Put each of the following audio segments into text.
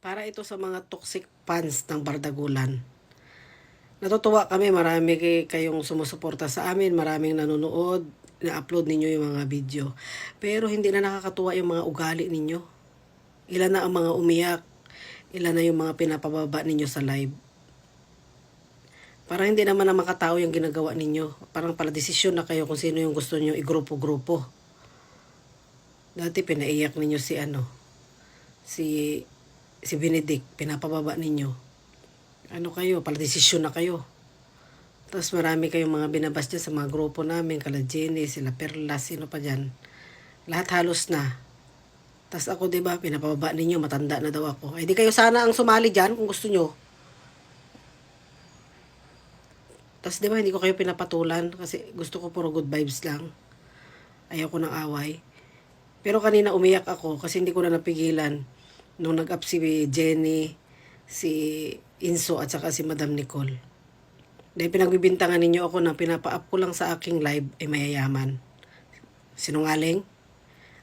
Para ito sa mga toxic fans ng Bardagulan. Natutuwa kami, marami kay kayong sumusuporta sa amin, maraming nanonood, na-upload ninyo yung mga video. Pero hindi na nakakatuwa yung mga ugali ninyo. Ilan na ang mga umiyak, ilan na yung mga pinapababa ninyo sa live. Parang hindi naman na makatao yung ginagawa ninyo. Parang pala desisyon na kayo kung sino yung gusto nyo igrupo-grupo. Dati pinaiyak ninyo si ano, si si Benedict, pinapababa ninyo. Ano kayo, pala desisyon na kayo. Tapos marami kayong mga binabas dyan sa mga grupo namin, kala Jenny, sila Perla, sino pa dyan. Lahat halos na. Tapos ako, di ba, pinapababa ninyo, matanda na daw ako. Ay, di kayo sana ang sumali dyan kung gusto nyo. Tapos di ba, hindi ko kayo pinapatulan kasi gusto ko puro good vibes lang. Ayoko ng away. Pero kanina umiyak ako kasi hindi ko na napigilan nung nag-up si Jenny, si Inso at saka si Madam Nicole. Dahil pinagbibintangan ninyo ako na pinapa-up ko lang sa aking live ay mayayaman. Sinungaling?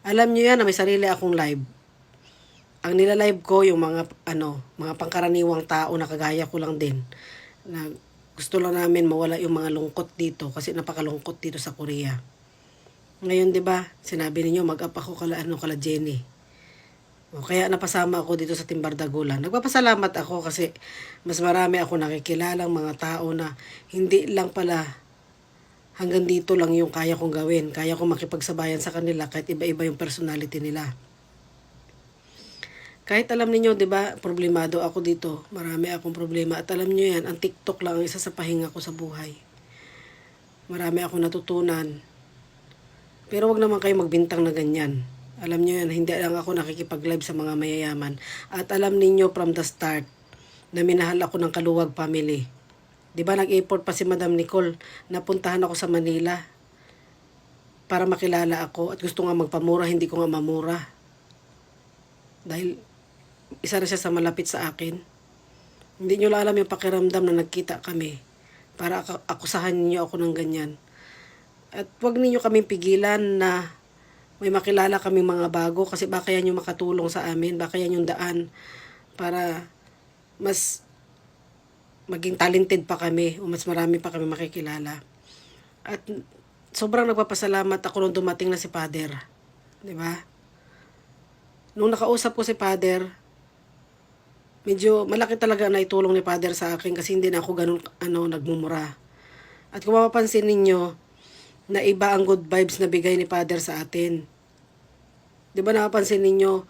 Alam niyo yan na may sarili akong live. Ang nila-live ko yung mga ano, mga pangkaraniwang tao na kagaya ko lang din. Na gusto lang namin mawala yung mga lungkot dito kasi napakalungkot dito sa Korea. Ngayon 'di ba, sinabi ninyo mag-up ako kala ano kala Jenny. O, kaya napasama ako dito sa Timbardagulan. Nagpapasalamat ako kasi mas marami ako nakikilalang mga tao na hindi lang pala hanggang dito lang yung kaya kong gawin. Kaya kong makipagsabayan sa kanila kahit iba-iba yung personality nila. Kahit alam niyo 'di ba, problemado ako dito. Marami akong problema at alam niyo 'yan, ang TikTok lang ang isa sa pahinga ko sa buhay. Marami akong natutunan. Pero wag naman kayo magbintang na ganyan. Alam niyo yan, hindi lang ako nakikipag-live sa mga mayayaman. At alam niyo from the start na minahal ako ng Kaluwag family. Di ba nag-import pa si Madam Nicole, napuntahan ako sa Manila para makilala ako at gusto nga magpamura, hindi ko nga mamura. Dahil isa na siya sa malapit sa akin. Hindi nyo lang alam yung pakiramdam na nagkita kami para ak- akusahan niyo ako ng ganyan. At wag ninyo kaming pigilan na may makilala kaming mga bago kasi baka yan yung makatulong sa amin, baka yan yung daan para mas maging talented pa kami o mas marami pa kami makikilala. At sobrang nagpapasalamat ako nung dumating na si Father. Di ba? Nung nakausap ko si Father, medyo malaki talaga na itulong ni Father sa akin kasi hindi na ako ganun ano, nagmumura. At kung mapapansin ninyo, na iba ang good vibes na bigay ni Father sa atin. Di ba napapansin ninyo,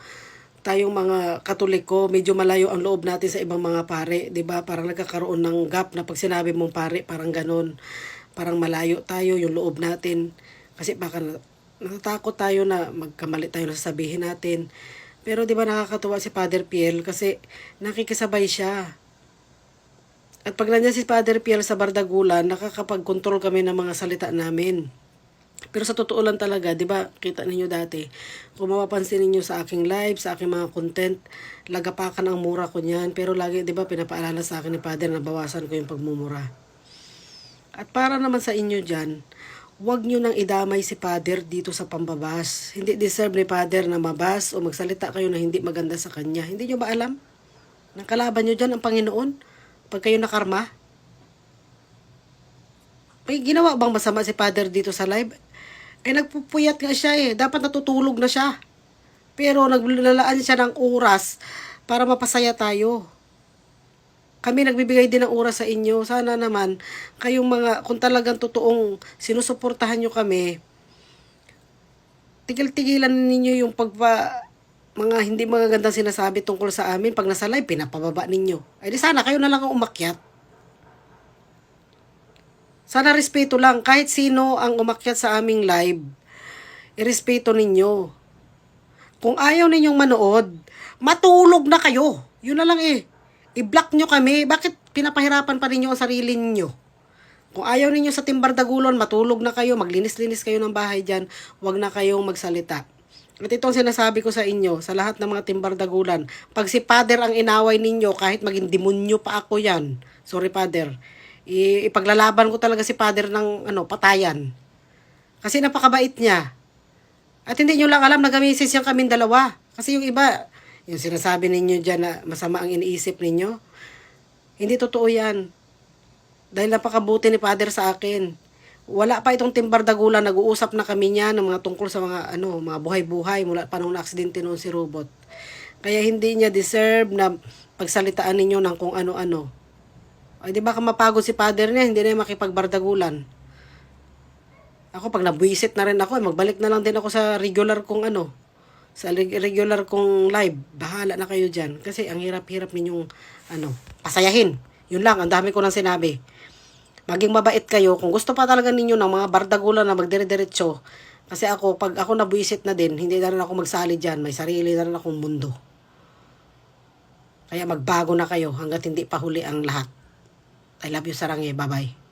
tayong mga katoliko, medyo malayo ang loob natin sa ibang mga pare. Di ba? Parang nagkakaroon ng gap na pag sinabi mong pare, parang ganun. Parang malayo tayo yung loob natin. Kasi baka na- natatakot tayo na magkamali tayo na sasabihin natin. Pero di ba nakakatuwa si Father Piel kasi nakikisabay siya. At pag nandiyan si Father Piel sa Bardagulan, nakakapag-control kami ng mga salita namin. Pero sa totoo lang talaga, di ba, kita ninyo dati, kung mapapansin ninyo sa aking live, sa aking mga content, lagapakan ang mura ko niyan. Pero lagi, di ba, pinapaalala sa akin ni Father na bawasan ko yung pagmumura. At para naman sa inyo dyan, huwag nyo nang idamay si Father dito sa pambabas. Hindi deserve ni Father na mabas o magsalita kayo na hindi maganda sa kanya. Hindi nyo ba alam? Nakalaban nyo dyan ang Panginoon pag kayo nakarma? May ginawa bang masama si Father dito sa live? Eh nagpupuyat nga siya eh. Dapat natutulog na siya. Pero naglalaan siya ng oras para mapasaya tayo. Kami nagbibigay din ng oras sa inyo. Sana naman, kayong mga, kung talagang totoong sinusuportahan nyo kami, tigil-tigilan ninyo yung pagpa, mga hindi magagandang sinasabi tungkol sa amin. Pag nasa live, pinapababa ninyo. Ay di sana, kayo na lang ang umakyat. Sana respeto lang. Kahit sino ang umakyat sa aming live, irespeto ninyo. Kung ayaw ninyong manood, matulog na kayo. Yun na lang eh. I-block nyo kami. Bakit pinapahirapan pa ninyo ang sarili ninyo? Kung ayaw ninyo sa Timbardagulon, matulog na kayo, maglinis-linis kayo ng bahay dyan, wag na kayong magsalita. At itong sinasabi ko sa inyo, sa lahat ng mga Timbardagulan, pag si Father ang inaway ninyo, kahit maging demonyo pa ako yan, sorry Father, ipaglalaban ko talaga si Father ng ano, patayan. Kasi napakabait niya. At hindi nyo lang alam, nag-message yan kaming dalawa. Kasi yung iba, Yung sinasabi ninyo dyan na masama ang iniisip ninyo, hindi totoo yan. Dahil napakabuti ni Father sa akin. Wala pa itong timbar dagulan, nag-uusap na kami niya ng mga tungkol sa mga ano, mga buhay-buhay mula pa nung na-aksidente noon si Robot. Kaya hindi niya deserve na pagsalitaan ninyo ng kung ano-ano. Ay, di ba ka mapagod si Father niya, hindi na niya makipagbardagulan. Ako, pag nabuisit na rin ako, eh, magbalik na lang din ako sa regular kong ano, sa reg- regular kong live. Bahala na kayo dyan. Kasi ang hirap-hirap ninyong, ano, pasayahin. Yun lang, ang dami ko nang sinabi. Maging mabait kayo. Kung gusto pa talaga ninyo ng mga bardagulan na magdire-diretso, kasi ako, pag ako nabuisit na din, hindi na rin ako magsali dyan. May sarili na rin akong mundo. Kaya magbago na kayo hanggat hindi pa huli ang lahat. I love you, Sarangye. Bye-bye.